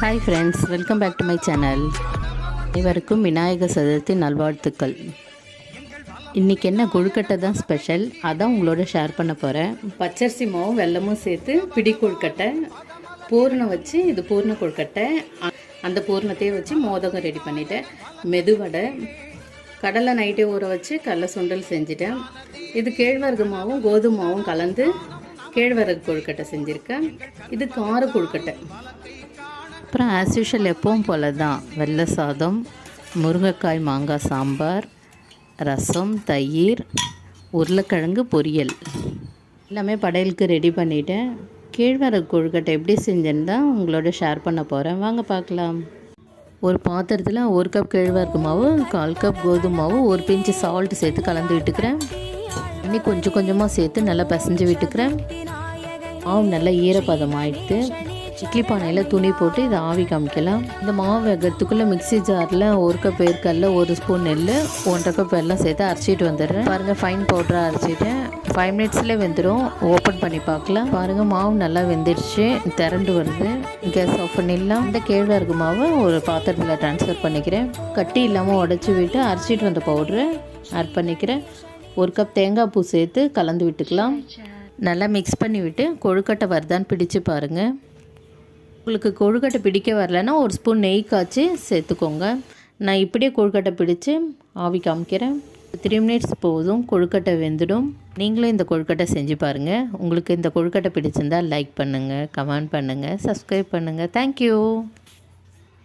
Hi friends welcome back to my channel இவருக்கும் விநாயகர் சதுர்த்தி நல்வாழ்த்துக்கள். இன்றைக்கி என்ன கொழுக்கட்டை தான் ஸ்பெஷல் அதான் உங்களோட ஷேர் பண்ண போகிறேன் பச்சரிசி மாவும் வெல்லமும் சேர்த்து பிடி கொழுக்கட்டை பூர்ணம் வச்சு இது பூர்ண கொழுக்கட்டை. அ- அந்த பூர்ணத்தையே வச்சு மோதகம் ரெடி பண்ணிட்டேன். மெதுவடை கடலை நைட்டே ஊற வச்சு கடலை சுண்டல் செஞ்சுட்டேன். இது கேழ்வரகு மாவும் கோதுமை மாவும் கலந்து கேழ்வரகு கொழுக்கட்டை செஞ்சுருக்கேன். இது கார கொழுக்கட்டை. அப்புறம் ஆஸ் யூஷுவல் எப்பவும் போல தான் வெள்ளை சாதம் முருங்கைக்காய் மாங்காய் சாம்பார் ரசம் தயிர் உருளைக்கிழங்கு பொரியல். எல்லாமே படையலுக்கு ரெடி பண்ணிட்டேன். கேழ்வரகு கொழுக்கட்டை எப்படி செஞ்சேன்னு தான் உங்களோட ஷேர் பண்ண போகிறேன் வாங்க பார்க்கலாம். ஒரு பாத்திரத்தில் ஒரு கப் கேழ்வரகு மாவு கால் கப் கோதுமை மாவு ஒரு பிஞ்சு சால்ட் சேர்த்து கலந்து விட்டுக்கிறேன். தண்ணி கொஞ்சம் கொஞ்சமாக சேர்த்து நல்லா பிசைஞ்சு விட்டுக்கிறேன். மாவு நல்லா ஈரப்பதம் ஆயிடுத்து இட்லி பானையில் துணி போட்டு இதை ஆவி காமிக்கலாம். இந்த மாவு வேகிறதுக்குள்ளே மிக்ஸி ஜாரில் ஒரு கப் ஏற்கல்ல ஒரு ஸ்பூன் நெல் ஒன்றரை கப் எல்லாம் சேர்த்து அரைச்சிட்டு வந்துடுறேன். பாருங்கள் ஃபைன் பவுடராக அரைச்சிட்டேன். ஃபைவ் மினிட்ஸில் வெந்துடும் ஓப்பன் பண்ணி பார்க்கலாம். பாருங்கள் மாவு நல்லா வெந்துடுச்சு. திரண்டு வருது. கேஸ் ஆஃப் பண்ணிடலாம். இந்த கேழ்வரகு மாவை ஒரு பாத்திரத்தில் ட்ரான்ஸ்ஃபர் பண்ணிக்கிறேன். கட்டி இல்லாமல் உடச்சி விட்டு அரைச்சிட்டு வந்த பவுட்ரு ஆட் பண்ணிக்கிறேன். ஒரு கப் தேங்காய் பூ சேர்த்து கலந்து விட்டுக்கலாம். நல்லா மிக்ஸ் பண்ணி விட்டு கொழுக்கட்டை வருதான்னு பிடிச்சு பாருங்கள் உங்களுக்கு கொழுக்கட்டை பிடிக்க வரலன்னா ஒரு ஸ்பூன் நெய் காய்ச்சி சேர்த்துக்கோங்க. நான் இப்படியே கொழுக்கட்டை பிடிச்சி ஆவி காமிக்கிறேன். த்ரீ மினிட்ஸ் போதும் கொழுக்கட்டை வெந்துடும். நீங்களும் இந்த கொழுக்கட்டை செஞ்சு பாருங்கள் உங்களுக்கு இந்த கொழுக்கட்டை பிடிச்சிருந்தா லைக் பண்ணுங்கள் கமெண்ட் பண்ணுங்கள் சப்ஸ்கிரைப் பண்ணுங்கள் தேங்க்யூ